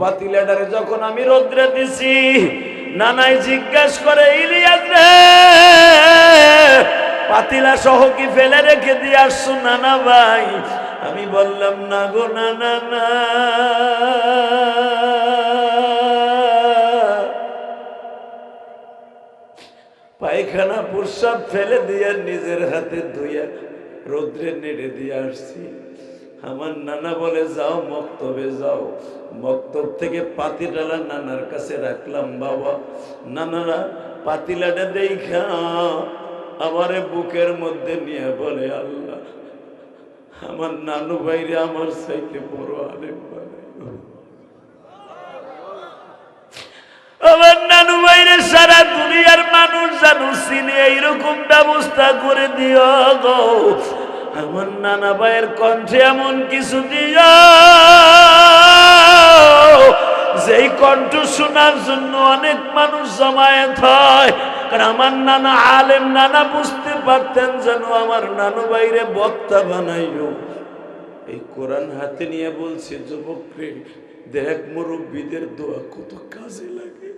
পাতিলাটারে যখন আমি রোদ্রে দিছি, নানাই জিজ্ঞেস করে, ইলিয়াস রে, পাতিলা সহ কি ফেলে রেখে দিয়ে আসছো নানা ভাই? আমি বললাম, না গো নানা, না। পায়খানা প্রসাব ফেলে দিয়ে নিজের হাতে ধুইয়া রৌদ্রে নেড়ে দিয়ে আসছি। আমার নানা বলে, যাও মক্তবে যাও। মক্তব থেকে পাতিলাটা নানার কাছে রাখলাম, বাবা, নানারা পাতিলাটা দেখা আমারে বুকের মধ্যে নিয়ে বলে, আল্লাহ, আমার নানু ভাইরে আমার সাইতে বড় আলেম আমার নানু সারা দুনিয়ার মানুষ জানু চিনি, এইরকম ব্যবস্থা করে দিও গো। আমার নানা ভাইয়ের কণ্ঠে এমন কিছু দিও যেই কণ্ঠ শোনার জন্য অনেক মানুষ জমায়েত হয়। কারণ আমার নানা আলেম নানা বুঝতে পারতেন যেন আমার নানু বাইরে বক্তা বানাইও। এই কোরআন হাতে নিয়ে বলছে যুবকরে দেখ মুরব্বীদের দোয়া কত কাজে লাগে।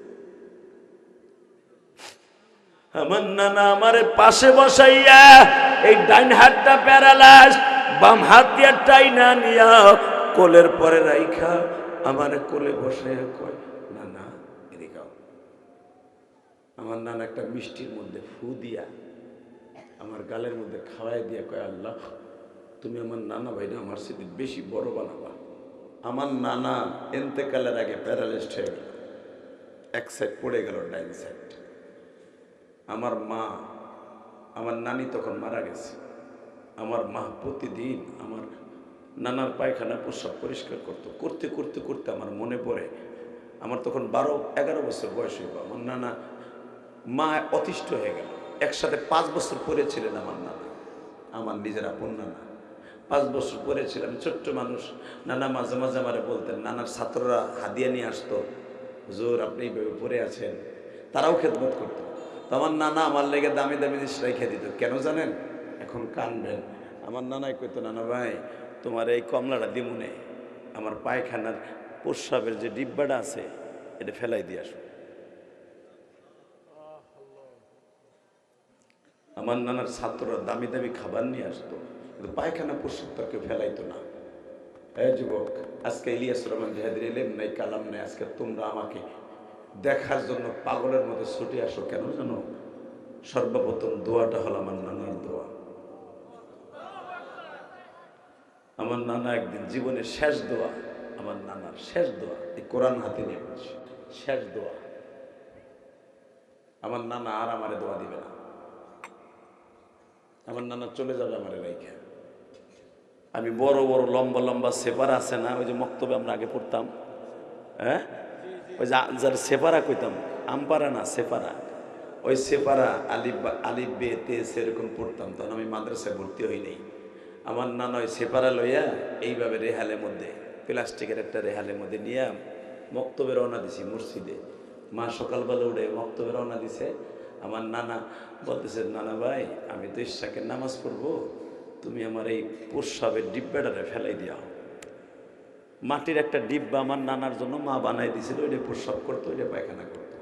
আমার নানা আমার পাশে বসাইয়া এই ডাইন হাতটা প্যারালাইজ, বাম হাত দিয়ে টাইনা নিয়া কোলের পরে রাইখা, আমার কোলে বসে কয়, নানা, এদিকে আও। আমার নানা একটা মিষ্টির মধ্যে ফু দিয়া, আমার গালের মধ্যে খাওয়াই দিয়া কয়, আল্লাহ, তুমি আমার নানা ভাইরা আমার সাথে বেশি বড় বানাবা। আমার নানা এন্তেকালের আগে প্যারালিস্ট হয়ে গেল। এক সাইড পড়ে গেল, ডাইন সাইড আমার মা আমার নানি তখন মারা গেছে। আমার মা প্রতিদিন আমার নানার পায়খানা প্রস্রাব পরিষ্কার করতো। করতে করতে করতে আমার মনে পড়ে। আমার তখন বারো, এগারো বছর বয়স হইব আমার নানা, মা অতিষ্ঠ হয়ে গেল। একসাথে পাঁচ বছর পড়েছিলেন আমার নানা। আমার নিজের আপন নানা। পাঁচ বছর পড়েছিলাম। ছোট্ট মানুষ। নানা মাঝে মাঝে আমারে বলতেন, নানার ছাত্ররা হাদিয়া নিয়ে আসতো। হুজুর, আপনি এইভাবে পড়ে আছেন। তারাও খেদমত করতো। তো আমার নানা আমার লেগে দামি দামি জিনিস রেখে দিত। কেন জানেন? এখন কানবেন। আমার নানাই কইতো, নানা ভাই, তোমার এই কমলাটা দিমুনে। আমার পায়খানার প্রস্রাবের যে ডিব্বাটা আছে, এটা ফেলাই দিয়ে আসো। আমার নানার ছাত্ররা দামি দামি খাবার নিয়ে আসতো। কিন্তু পায়খানা প্রস্রাব তার কেউ ফেলাইতো না। হ্যাঁ যুবক, আজকে ইলিয়াস রহমান জাহাদের এলেম নাই, কালাম নাই। আজকে তোমরা আমাকে দেখার জন্য পাগলের মতো ছুটে আসো কেন জানো? সর্বপ্রথম দোয়াটা হলো আমার নানার দোয়া। আমার নানা একদিন জীবনের শেষ দোয়া, আমার নানার শেষ দোয়া, এই কোরআন হাতে নিয়ে শেষ দোয়া। আমার নানা আর আমারে দোয়া দিবে না। আমার নানা চলে যাবে আমার রাইখা। আমি বড় বড় লম্বা লম্বা সেপার আছে না, ওই যে মক্তবে আমরা আগে পড়তাম হ্যাঁ? ওই যে যার সেপারা কইতাম, আমপারা না সেপারা ওই সেপারা আলিফ বা- আলিফ বে, তে সেরকম পড়তাম, তখন আমি মাদ্রাসায় ভর্তি হই নাই। আমার নানা ওই সেপারা লইয়া এইভাবে রেহালের মধ্যে, প্লাস্টিকের একটা রেহালের মধ্যে নিয়ে মক্তবে রওনা দিছি মসজিদে। মা সকালবেলা উঠে মক্তবে রওনা দিছে। আমার নানা বলতেছে, নানা ভাই, আমি তো ইশাকের নামাজ পড়ব। তুমি আমার এই প্রস্রাবের ডিব্বাটারে ফেলাই দিও মাটির একটা ডিব্বা আমার নানার জন্য মা বানাই দিয়েছিল, ওইটা প্রস্রাব করতো, ওইটা পায়খানা করতো।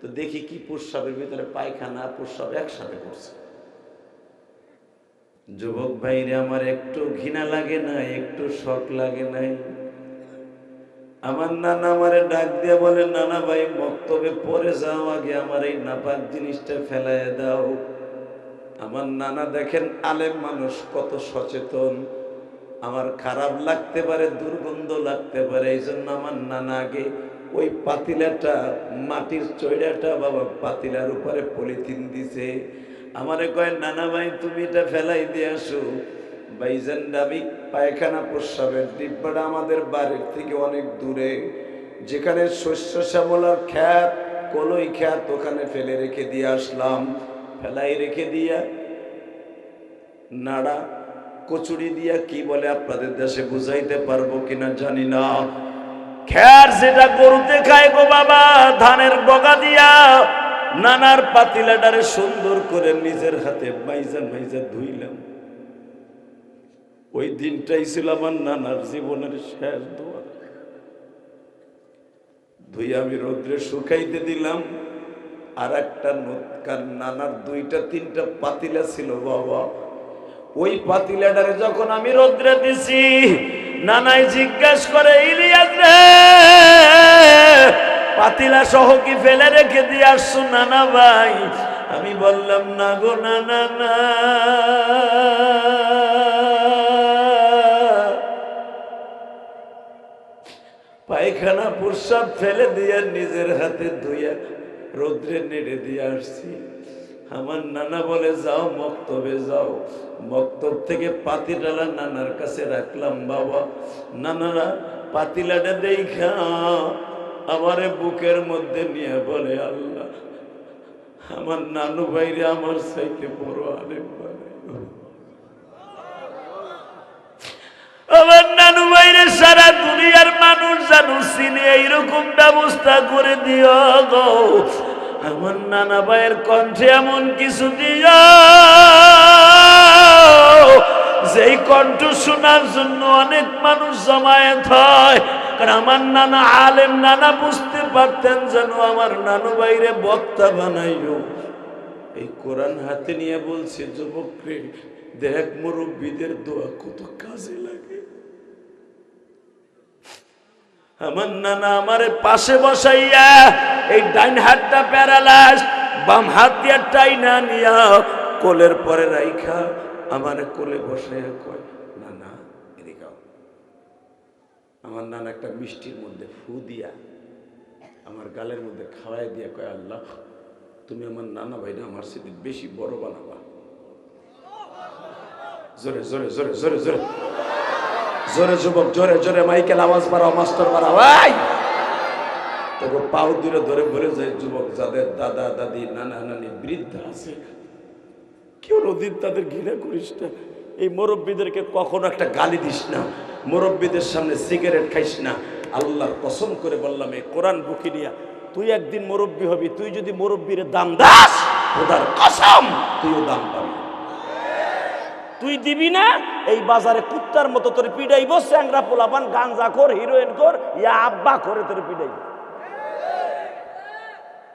তো দেখি কি প্রস্রাবের ভিতরে পায়খানা, প্রস্রাব একসাথে করছে। যুবক ভাইরে, আমার একটু ঘৃণা লাগে না, একটু শখ লাগে নাই আমার নানা আমারে ডাক দিয়ে বলে, নানা ভাই, বক্তব্যে পরে যাও আগে, আমার এই নাপাক জিনিসটা ফেলাই দাও। আমার নানা দেখেন আলেম মানুষ, কত সচেতন। আমার খারাপ লাগতে পারে, দুর্গন্ধ লাগতে পারে এই জন্য আমার নানা আগে ওই পাতিলাটা, মাটির চৈড়াটা বাবা পাতিলার উপরে পলিথিন দিছে। আমারে কয়, নানা ভাই, তুমি এটা ফেলাই দিয়ে আসো। ভাইজান আমি পায়খানা প্রস্রাবের ডিব্বাটা আমাদের বাড়ির থেকে অনেক দূরে, যেখানে শস্য শ্যামলার খ্যাত, কলই খ্যাত, ওখানে ফেলে রেখে দিয়ে আসলাম। ফেলাই রেখে দিয়া নাড়া কচুরি দিয়া কি বলে আপনাদের দেশে বুঝাইতে পারব কিনা জানি না। খ্যার যেটা গরুতে খায় গো বাবা, ধানের বগা দিয়া নানার পাতিলাটারে সুন্দর করে নিজের হাতে মাইজা মাইজা ধুইলাম। ওই দিনটাই ছিল আমার নানার জীবনের শেষ দোয়া। ধুই আমি রৌদ্রে শুকাইতে দিলাম। আর একটা নানার দুইটা, তিনটা পাতিলা ছিল বাবা। ওই পাতিলাটারে যখন আমি রৌদ্রে দিছি, নানাই জিজ্ঞেস করে, ইলিয়াস রে, পাতিলা সহ কি ফেলে রেখে দিয়ে আসছো নানা ভাই? আমি বললাম, না গো নানা, না। পায়খানা প্রসাব ফেলে দিয়ে নিজের হাতে ধুইয়া রৌদ্রে নেড়ে দিয়ে আসছি। আমার নানা বলে, যাও মক্তবে যাও মক্তব থেকে পাতিলাটা নানার কাছে রাখলাম, বাবা, নানারা পাতিলাটা দেখা আমারে বুকের মধ্যে নিয়ে বলে, আল্লাহ, আমার নানু ভাইরে আমার সাইতে বড় আলেম। আমার নানু সারা দুনিয়ার মানুষ জানু এইরকম ব্যবস্থা করে দিও গো আমার নানা ভাইয়ের কণ্ঠে এমন কিছু দিও। যেই কণ্ঠ শোনার জন্য অনেক মানুষ জমায়েত হয় আমার নানা আলেম নানা বুঝতে পারতেন যেন আমার নানু ভাইরে বক্তা বানাইও। এই কোরআন হাতে নিয়ে বলছে যুবক দেখ মুরব্বীদের দোয়া কত কাজে লাগে। আমার নানা আমার পাশে বসাইয়া, এই ডাইন হাতটা প্যারালাইজ, বাম হাত দিয়ে টাইনা নিয়া, কোলের পরে রাইখা আমার কোলে বসে কয়, নানা, এদিকে আও। আমার নানা একটা মিষ্টির মধ্যে ফু দিয়া, আমার গালের মধ্যে খাওয়াই দিয়া কয়, আল্লাহ, তুমি আমার নানা ভাইরা আমার সাথে বেশি বড় বানাবা জোরে জোরে জোরে জোরে জোরে জোরে যুবক, জোরে জোরে মাইকেল আওয়াজ বাড়াও মাস্টার বাড়াও ভাই তবে পাও দূরে ধরে বলে যায়, যুবক, যাদের দাদা, দাদি, নানা, নানি বৃদ্ধ আছে, কেউ নদীর তাদের ঘৃণা করিস না। এই মুরব্বীদেরকে কখনো একটা গালি দিস না। মুরব্বীদের সামনে সিগারেট খাইস না। আল্লাহর কসম করে বললাম, এই কোরআন বুকি নিয়া তুই একদিন মুরব্বী হবি, তুই যদি মুরব্বীর দাম দাস ওদার কসম, তুইও দাম পাবি। তুই দিবি না? এই বাজারে কুত্তার মতো তোর পিডাইব, স্যাংরা পোলাপান, গাঞ্জা কর হিরোইন কর ইয়া আব্বা করে তোর পিডাইব।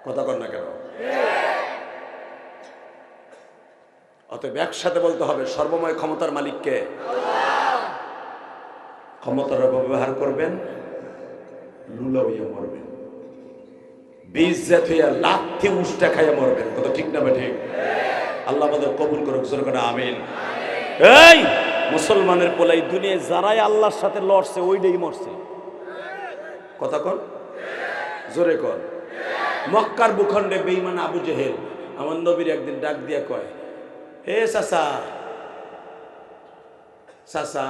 কথা কর না কেন? অতএব একসাথে বলতে হবে, সর্বময় ক্ষমতার মালিককে ক্ষমতার ব্যবহার করবেন লুলা হইয়া মরবেন। বীজ জাত হইয়া লাথি উষ্টা খাইয়া মরবেন। কত ঠিক না ঠিক? আল্লাহ আমাদের কবুল করুক, জোর করে আমিন। এই, মুসলমানের পোলাই দুনিয়ায় যারাই আল্লাহর সাথে লড়ছে ওইটাই মরছে। কথা কর জোরে কর মক্কার ভূখণ্ডে বেইমান আবু জেহেল, আমার নবীর একদিন ডাক দিয়া কয় হে চাচা চাচা।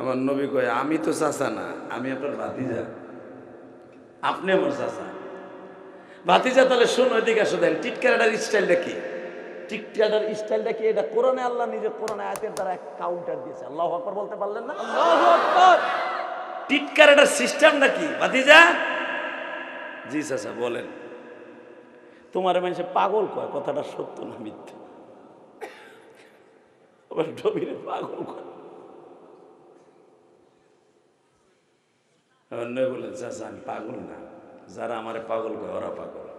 আমার নবী কয়, আমি তো চাচা না, আমি আপনার ভাতিজা। আপনি আমার চাচা। ভাতিজা তাহলে শুন, ওইদিকে আসো দেন টিটকারাটার স্টাইলটা কি? টিটকারাটার স্টাইলটা কি? এটা কোরআনে আল্লাহ নিজে কোরআনে আয়াতের দ্বারা কাউন্টার দিয়েছে। আল্লাহ আকবর বলতে পারলেন না? টিটকারাটার সিস্টেমটা কি? ভাতিজা? জি চাচা বলেন। তোমার মানুষে পাগল কয়? কথাটা সত্য না মিথ্যা? আবার ডবিরে পাগল কয়? অন্য বলেন চাচা আমি পাগল না। যারা আমার পাগল কয় ওরা পাগল।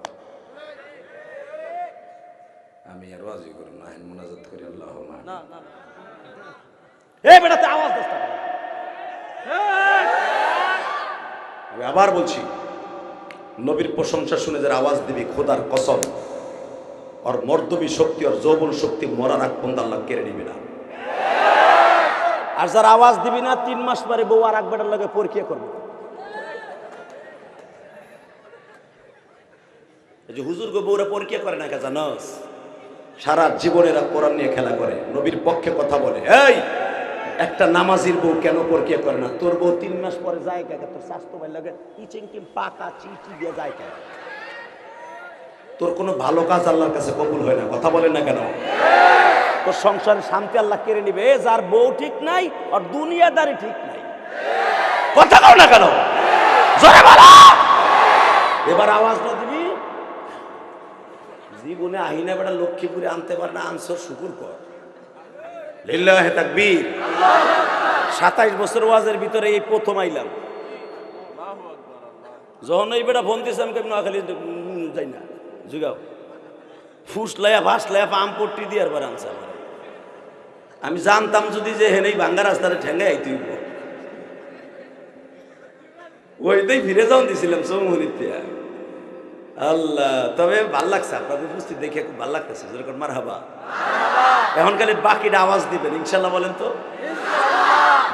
আমি আর ওয়াজি করি না আইন মোনাজাত করি আল্লাহ না এ বেটাতে আওয়াজ দিস না। আমি আবার বলছি নবীর প্রশংসা শুনে যারা আওয়াজ দিবি খোদার কসম ওর মর্দবী শক্তি ওর যৌবন শক্তি মরার আগ পর্যন্ত আল্লাহ কেড়ে নিবে না। আর যারা আওয়াজ দিবি না তিন মাস পরে বউ আর এক বেটার লাগে পরীক্ষা করবে। এই যে হুজুর গো বউরা পরীক্ষা করে না কে জানস? সারা জীবনেরা কোরআন নিয়ে খেলা করে, নবীর পক্ষে কথা বলে। এই, একটা নামাজির বউ কেন পরীক্ষা করে না? তোর বউ তিন মাস পরে যায় কে তোর স্বাস্থ্য ভাই লাগে? ইচিং টিম পাকা চিচি দিয়ে যায় কে তোর কোনো ভালো কাজ আল্লাহর কাছে কবুল হয় না। কথা বলেন না কেন? তোর সংসারে শান্তি আল্লাহ কেড়ে নিবে। এ, যার বউ ঠিক নাই, আর দুনিয়াদারি ঠিক নাই। কথা কও না কেন? জোরে বলো! এবার আওয়াজ না দিবি? জীবনে আহিনা বেটা লক্ষ্মীপুরে আনতে পারে না আনসর শুকুর কর। লিল্লাহ তাকবীর। সাতাইশ বছর ওয়াজের ভিতরে এই প্রথম আইলাম। যখন এই বেটা ফোন দিয়েছে আমি নোয়াখালী যাই না জুগাও। ফুস লাইয়া ভাস লাইয়া পাম পট্টি দিয়ে আর আনছে আমার। আমি জানতাম যদি যে হেনেই ভাঙ্গা রাস্তাটা ঠেঙ্গে আইতে হইব। ওইটাই ফিরে যাওয়ান দিছিলাম চৌমুহূর্তে আল্লাহ, তবে ভালো লাগছে, আপনাদের উপস্থিত দেখে খুব ভালো লাগতেছে যেরকম মার হাবা এখন খালি বাকিটা আওয়াজ দিবেন ইনশাল্লাহ বলেন তো।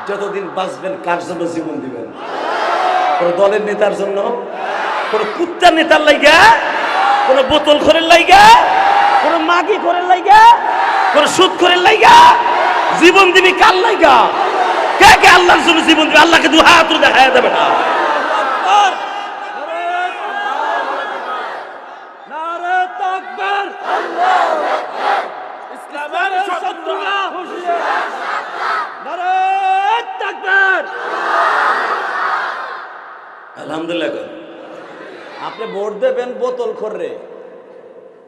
যতদিন বাঁচবেন, কার জন্য জীবন দিবেন? কোন দলের নেতার জন্য? কোন কুত্তার নেতার লাইগা? কোন বোতল খোরের লাইগা? কোন মাগি খোরের লাইগা? কোন সুদ খোরের লাইগা? জীবন দিবি কার লাইগা? কে কে আল্লাহর জন্য জীবন দিবি? আল্লাহকে দু হাত দেখায় দেবে না। আলহামদুলিল্লাহ আপনি ভোট দেবেন বোতল খোররে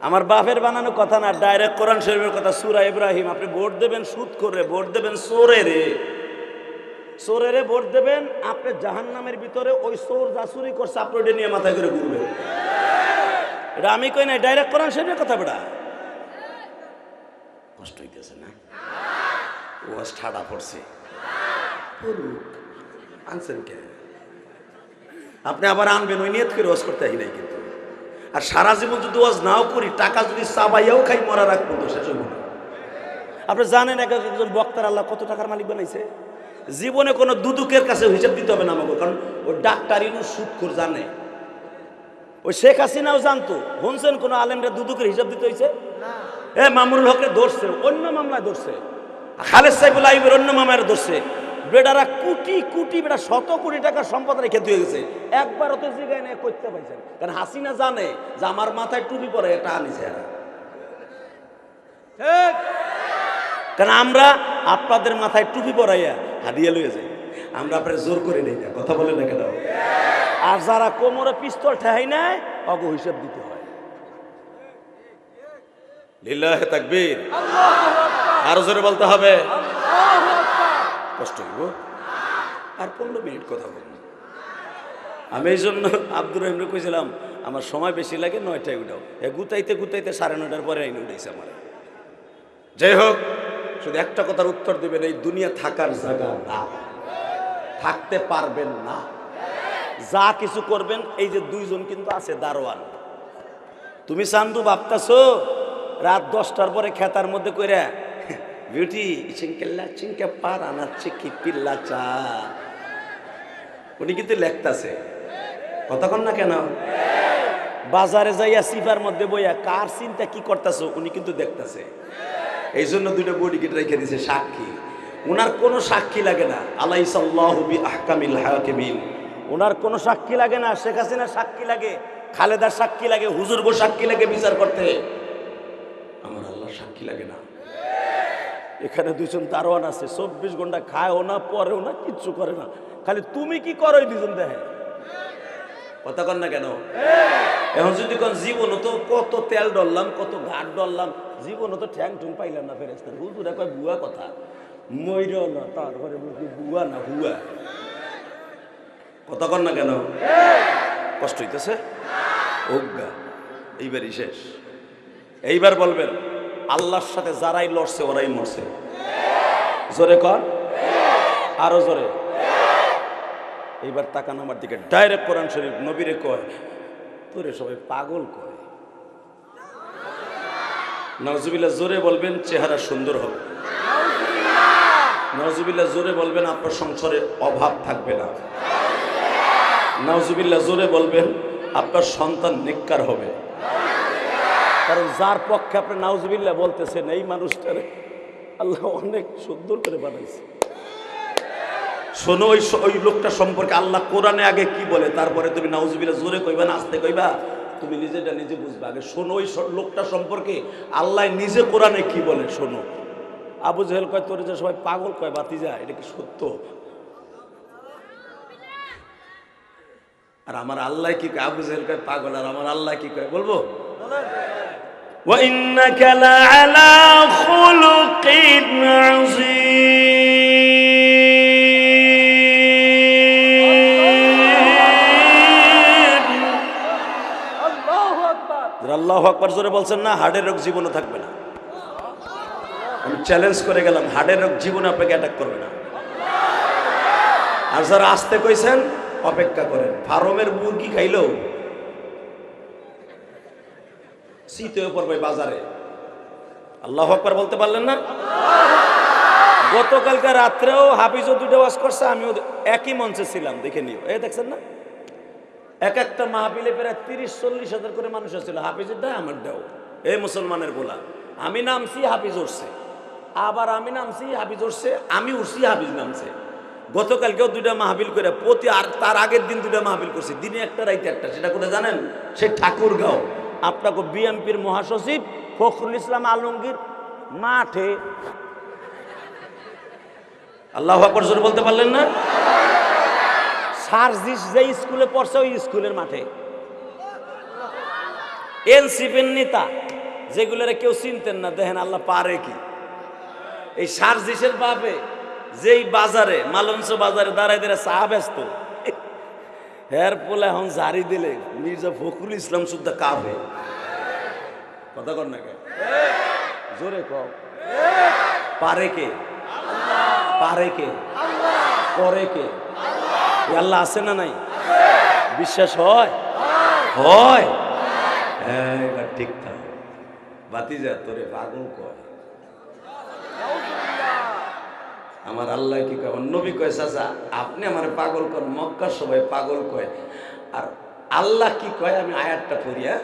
আমার বাপের বানানো কথা না ডাইরেক্ট কোরআন শরীফের কথা সুরা ইব্রাহিম। আপনি ভোট দেবেন সুদ করে ভোট দেবেন সোরে রে। সোরে রে ভোট দেবেন আপনি জাহান নামের ভিতরে ওই সোর জাসুরি করছে আপনি নিয়ে মাথায় করে ঘুরবেন এটা আমি কই নাই ডাইরেক্ট কোরআন শরীফের কথা বেটা। কষ্ট হইতেছে না? ও ঠাডা পড়ছে। আনছেন কে? আপনি আবার আনবেন ওই নিয়ত করে ওয়াজ করতে নাই কিন্তু। আর সারা জীবন যদি ওয়াজ নাও করি টাকা যদি চাবাইয়াও খাই মরা রাখব তো শেষ হইব আপনি জানেন এক একজন বক্তার আল্লাহ কত টাকার মালিক বানাইছে? জীবনে কোনো দুদুকের কাছে হিসাব দিতে হবে না আমাকে কারণ ওই ডাক্তার ইনু সুদ করে জানে। ওই শেখ হাসিনাও জানতো শুনছেন কোনো আলেমরা দুদুকের হিসাব দিতে হয়েছে এ মামুনুল হকরে ধরছে অন্য মামলায় ধরছে। খালেদ সাইফুল আইবের অন্য মামলায় ধরছে। বেটারা কোটি কোটি বেটা শত কোটি টাকার সম্পদ রেখে দিয়ে গেছে একবার তো জিগায় নিয়ে করতে পাইছেন কারণ হাসিনা জানে যে আমার মাথায় টুপি পরে এটা আনিছে ঠিক। কারণ আমরা আপনাদের মাথায় টুপি পরাইয়া হাদিয়া লইয়া যাই। আমরা আপনার জোর করে নেই না কথা বলে না কেন? আর যারা কোমরে পিস্তল ঠেহাই নেয় অগ হিসাব দিতে হয়। লিল্লাহে তাকবীর। আরও জোরে বলতে হবে। কষ্ট হইব। আর পনেরো মিনিট কথা বলব। আমি এই জন্য আব্দুর রহিমরে কইছিলাম আমার সময় বেশি লাগে নয়টায় উঠাও। এ গুতাইতে গুতাইতে সাড়ে নয়টার পরে আইনে উঠাইছে আমার। যাই হোক শুধু একটা কথার উত্তর দেবেন এই দুনিয়া থাকার জায়গা না। থাকতে পারবেন না। যা কিছু করবেন এই যে দুইজন কিন্তু আছে দারোয়ান। তুমি চান্দু ভাবতাছো রাত দশটার পরে খেতার মধ্যে কইরা বিউটি চিঙ্কেল্লা চিঙ্কে পার আনাচ্ছে কি পিল্লা চা। উনি কিন্তু লেখতাছে। কতক্ষণ না কেন? বাজারে যাইয়া সিফার মধ্যে বইয়া কার চিন্তা কি করতেছো, উনি কিন্তু দেখতাছে। এই জন্য দুইটা বডি কেটে রেখে দিছে, সাক্ষী। ওনার কোনো সাক্ষী লাগে না। আলাই সাল্লাহবি আহকামিল ওনার কোনো সাক্ষী লাগে না, শেখ হাসিনার সাক্ষী লাগে, খালেদার সাক্ষী লাগে, হুজুর গো সাক্ষী লাগে বিচার করতে। আমার আল্লাহ সাক্ষী লাগে না। এখানে দুজন দারোয়ান আছে, চব্বিশ ঘণ্টা খায়ও না, পরেও না, কিচ্ছু করে না। খালি তুমি কি করো দুজন দেখে কথা কন না কেন? এখন যদি কোন জীবন তো কত তেল ডললাম কত ঘাট ডললাম জীবন তো ঠ্যাং ঠুং পাইলাম না ফেরেস্তার হুজুরা কয় বুয়া কথা? ময়ূর না, তারপরে বলছি বুয়া না হুয়া। কথা কন না কেন? কষ্ট হইতেছে? অজ্ঞা। এইবারই শেষ। এইবার বলবেন। আল্লাহর সাথে যারাই লড়ছে, ওরাই মরছে। জোরে কর। আরও জোরে। এইবার তাকান আমার দিকে, ডাইরেক্ট কোরআন শরীফ নবীরে কয়, তোরে সবাই পাগল কয়। নজুবিল্লা জোরে বলবেন চেহারা সুন্দর হবে। নজুবিল্লা জোরে বলবেন আপনার সংসারে অভাব থাকবে না। নজুবিল্লা জোরে বলবেন আপনার সন্তান নিকার হবে। কারণ যার পক্ষে আপনি নাউজুবিল্লাহ বলতেছেন, এই মানুষটারে আল্লাহ অনেক সুন্দর করে বানাইছে। শোনো, ওই ওই লোকটা সম্পর্কে আল্লাহ কোরআনে আগে কি বলে? তারপরে তুমি নাউজুবিল্লাহ জোরে কইবা না আসতে কইবা, তুমি নিজেটা নিজে বুঝবে। আগে শোনো, ওই লোকটা সম্পর্কে আল্লাহ নিজে কোরআনে কি বলে, শোনো। আবু জেহেল কয়, তোর যে সবাই পাগল কয় বাতি যায় এটা কি সত্য? আর আমার আল্লাহ কি কয়? আবু জেহেল কয়, পাগল। আর আমার আল্লাহ কি কয়, বলব? وإنك لعلى خلق عظيم আল্লাহ আকবার জোরে বলছেন না, হার্টের রোগ জীবনে থাকবে না। আমি চ্যালেঞ্জ করে গেলাম, হার্টের রোগ জীবনে আপনাকে অ্যাটাক করবে না। আর যারা আসতে কইছেন, অপেক্ষা করেন। ফার্মের মুরগি খাইলেও শীতে পড়বে বাজারে। আল্লাহ আকবর বলতে পারলেন না? গতকালকে রাত্রেও হাফিজও দুটো ওয়াজ করছে, আমিও একই মঞ্চে ছিলাম, দেখে নিও। এই দেখছেন না? এক একটা মাহফিলে প্রায় তিরিশ, চল্লিশ হাজার করে মানুষ ছিল হাফিজের দেয়, আমার দেও। এই মুসলমানের বলা আমি নামছি, হাফিজ উঠছে। আবার আমি নামছি, হাফিজ উঠছে। আমি উঠছি, হাফিজ নামছে। গতকালকেও দুইটা মাহফিল করে, প্রতি আর তার আগের দিন দুইটা মাহফিল করছি। দিনে একটা, রাইতে একটা। সেটা করে জানেন? সে ঠাকুরগাঁও। আপনাকে বিএমপির মহাসচিব ফখরুল ইসলাম আলমগীর মাঠে। আল্লাহ আকবর বলতে পারলেন না? সার্জিস যে স্কুলে পড়ছে, ওই স্কুলের মাঠে। এনসিপির নেতা, যেগুলোরে কেউ চিনতেন না, দেখেন আল্লাহ পারে কি। এই সার্জিসের বাপে যেই বাজারে, মালঞ্চ বাজারে দাঁড়ায় দাঁড়ায় চা ব্যস্ত হের পোলে এখন জারি দিলে মির্জা ফখরুল ইসলাম সুদ্ধা কাবে কথা কর না কে জোরে পারে কে? পারে কে? করে কে? আল্লাহ আছে না নাই? বিশ্বাস হয়? হয়। হ্যাঁ ঠিক থাক। বাতি যা তোরে পাগল কয়। আমার আল্লাহ কি কয়? নবী কয়, চাচা, আপনি আমার পাগল কর, মক্কা সবাই পাগল কয়। আর আল্লাহ কি কয়? আমি আয়াতটা পড়ি হ্যাঁ?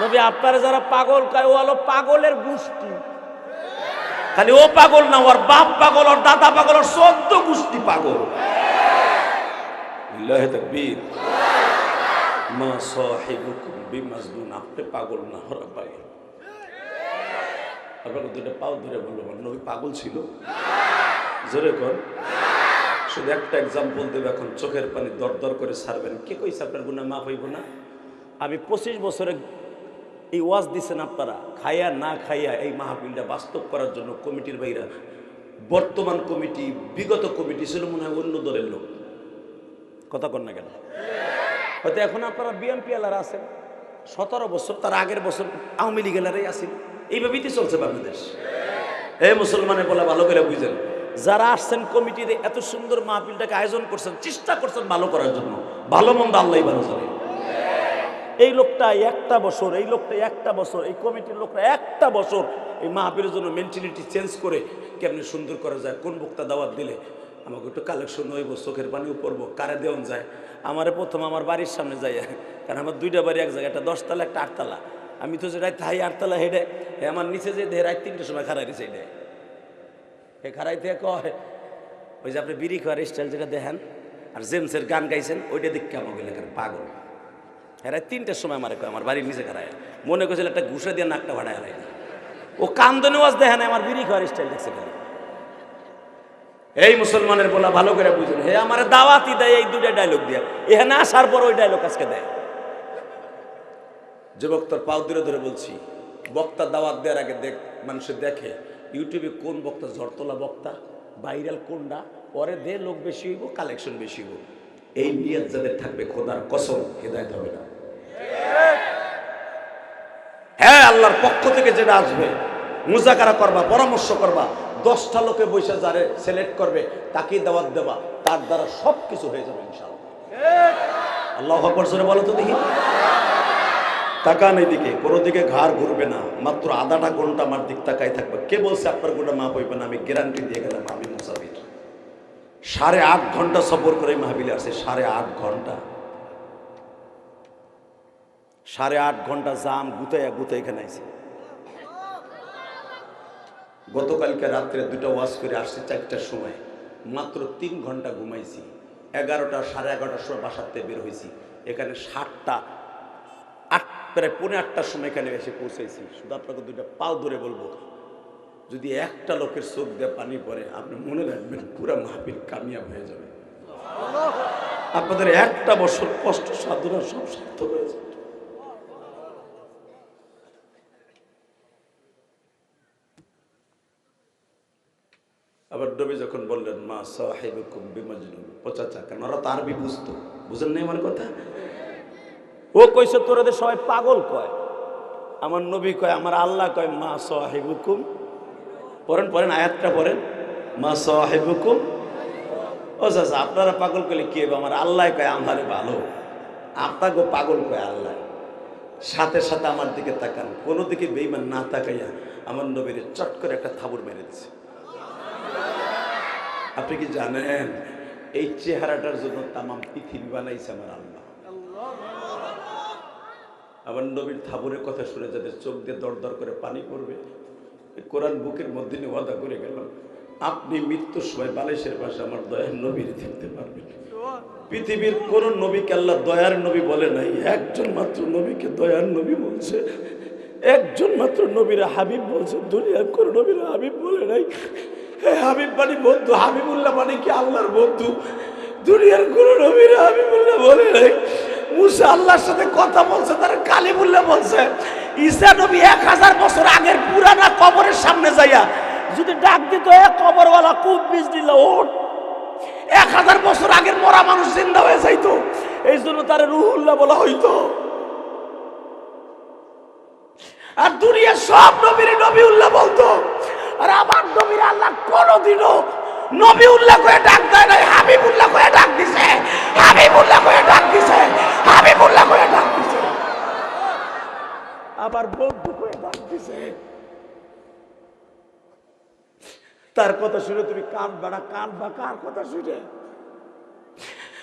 নবী, আপনারা যারা পাগল কয়, ও হলো পাগলের গোষ্ঠী। খালি ও পাগল না, ওর বাপ পাগল, ওর দাদা পাগল, ওর চোদ্দ গোষ্ঠী পাগল। তাকবীর। মা সাহিবুকুম বিমাজনুন, আপনি পাগল না ওরা পাগল। আপনাকে দুটো পাও ধরে বলল নবী পাগল ছিল? জোরে কর। শুধু একটা এক্সাম্পল দেবে এখন, চোখের পানি দর দর করে সারবেন। কে কইছে আপনার গুণা মাফ হইব না? আমি পঁচিশ বছরে এই ওয়াজ দিচ্ছেন আপনারা খাইয়া না খাইয়া এই মাহফিলটা বাস্তব করার জন্য কমিটির বাইরা বর্তমান কমিটি, বিগত কমিটি ছিল মনে হয় অন্য দলের লোক। কথা কর না কেন? হয়তো এখন আপনারা বিএমপি এলারা আছেন, সতেরো বছর, তার আগের বছর আওয়ামী লীগ এলারাই আসেন এইভাবেই তো চলছে বাংলাদেশ। এ মুসলমানের বলে ভালো করে বুঝেন। যারা আসছেন কমিটিতে এত সুন্দর মাহফিলটাকে আয়োজন করছেন, চেষ্টা করছেন ভালো করার জন্য। ভালো মন্দ আল্লাহ ভালো জানে। এই লোকটা একটা বছর, এই লোকটা একটা বছর, এই কমিটির লোকটা একটা বছর এই মাহফিলের জন্য মেন্টালিটি চেঞ্জ করে কেমনি সুন্দর করা যায়, কোন বক্তা দাওয়াত দিলে। আমাকে একটু কালেকশন হইব চোখের পানিও পড়ব কারে দেওয়ান যায়? আমারে প্রথম আমার বাড়ির সামনে যাই কারণ আমার দুইটা বাড়ি এক জায়গায়, একটা দশতলা, একটা আটতলা। আমি তো রাত হাই আটতলা হেঁটে, হে আমার নিচে যে দেহে রাত তিনটের সময় খারাই দিছে এটা হে খারাই থেকে কয়, ওই যে আপনি বিড়ি খাওয়ার স্টাইল যেটা দেখেন, আর জেমসের গান গাইছেন, ওইটা দেখতে আমাকে লেখার পাগল? এরা তিনটের সময় আমার কয়, আমার বাড়ির নিচে খারায় মনে করছিল একটা ঘুষে দিয়ে নাকটা ভাড়ায় হারাই ও কান্দনে ওয়াজ দেখে না আমার বিড়ি খাওয়ার স্টাইল দেখছে খালি। এই মুসলমানের বলা ভালো করে বুঝুন। হে আমার দাওয়াতি দেয় এই দুটা ডায়লগ দিয়া। এখানে আসার পর ওই ডায়লগ আজকে দেয়। যুবক, তোর পাও ধরে ধরে বলছি। বক্তা দাওয়াত দেওয়ার আগে দেখ, মানুষে দেখে ইউটিউবে কোন বক্তা ঝড়তলা বক্তা ভাইরাল কোনটা, পরে দে, লোক বেশি হইব কালেকশন বেশি হইব। এই নিয়ত যাদের থাকবে, খোদার কসম, হেদায়ত হবে না। হ্যাঁ আল্লাহর পক্ষ থেকে যেটা আসবে, মুজাকারা করবা, পরামর্শ করবা দশটা লোকে বসে যারে সিলেক্ট করবে তাকে দাওয়াত দেবা। তার দ্বারা সব কিছু হয়ে যাবে ইনশাআল্লাহ। আল্লাহ বলো তো দেখি। তাকান এদিকে, কোনো দিকে ঘাড় ঘুরবে না। মাত্র আধাটা ঘণ্টা আমার দিক তাকাই থাকবে। কে বলছে আপনার গোটা মাপ হইবে না? আমি গ্যারান্টি দিয়ে গেলাম, আমি মুসাফির। সাড়ে আট ঘণ্টা সফর করে মাহবিলে আসে, সাড়ে আট ঘণ্টা। সাড়ে আট ঘণ্টা জাম গুতাইয়া গুতাই এখানে আইছে। গতকালকে রাত্রে দুটো ওয়াশ করে আসছি চারটার সময়। মাত্র তিন ঘণ্টা ঘুমাইছি। এগারোটা, সাড়ে এগারোটার সময় বাসাতে বের হয়েছি এখানে সাতটা, আট, প্রায় পৌনে আটটার সময় এখানে এসে পৌঁছেছি শুধু আপনাকে দুইটা পাও ধরে বলব। যদি একটা লোকের চোখ দিয়ে পানি পড়ে, আপনি মনে রাখবেন পুরা মাহফিল কামিয়াব হয়ে যাবে। আপনাদের একটা বছর কষ্ট, সাধনা সব সার্থক হয়েছে নবী যখন বললেন, মা সাহেবুকুম বিমজনুন পচা চাকা ওরা তো আরবি বুঝতো। বুঝেন নাই আমার কথা? ও কইছে তোরাদের সবাই পাগল কয়। আমার নবী কয়, আমার আল্লাহ কয়, মা সাহেবুকুম পড়েন পড়েন, আয়াতটা পড়েন। মা সাহেবুকুম ও চাচা, আপনারা পাগল করলে কি আমার আল্লাহ কয়, আমারে ভালো। আপনাকে পাগল কয় আল্লাহ। সাথে সাথে আমার দিকে তাকান। কোনো দিকে বেইমান না তাকাইয়া আমার নবীর চট করে একটা থাবুর মেরে দিছে। আপনি কি জানেন? এই চেহারাটার জন্য তামাম পৃথিবী বানাইছে আমার আল্লাহ। আমার নবীর থাবুরের কথা শুনে যাদের চোখ দিয়ে দর দর করে পানি পড়বে কোরআন বুকের মধ্যে নিয়ে ওয়াদা করে গেলাম, আপনি মৃত্যুর সময় বালিশের পাশে আমার দয়ার নবীর দেখতে পারবেন। পৃথিবীর কোন নবীকে আল্লাহ দয়ার নবী বলে নাই, একজন মাত্র নবীকে দয়ার নবী বলছে। একজন মাত্র নবীরা হাবিব বলছে, দুনিয়ার কোন নবীরা হাবিব বলে নাই। হাবিব মানে বন্ধু, হাবিবুল্লাহ মানে কি আল্লাহর বন্ধু? দুনিয়ার কোন নবীরা হাবিবুল্লাহ বলে নাই। মুসা আল্লাহর সাথে কথা বলছে, তারা কালিমুল্লাহ বলছে, ঈসা নবী এক হাজার বছর আগের পুরানা কবরের সামনে যাইয়া যদি ডাক দিত, এ কবরওয়ালা, খুব বিষ দিল ওঠ। এক হাজার বছর আগের মরা মানুষ জিন্দা হয়ে যাইতো। এই জন্য তার রুহুল্লাহ বলা হইতো। আর দুনিয়ার সব নবীর নবী উল্লাহ বলতো আর আমার নবীর আল্লাহ কোনোদিনও নবী উল্লাহ করে ডাক দেয় নাই হাবিব উল্লাহ করে ডাক দিছে হাবিব উল্লাহ করে ডাক দিছে হাবিব উল্লাহ করে ডাক দিছে। আবার বন্ধু করে ডাক দিছে। তার কথা শুনে তুমি কান বাড়া কান বা কার কথা শুনে?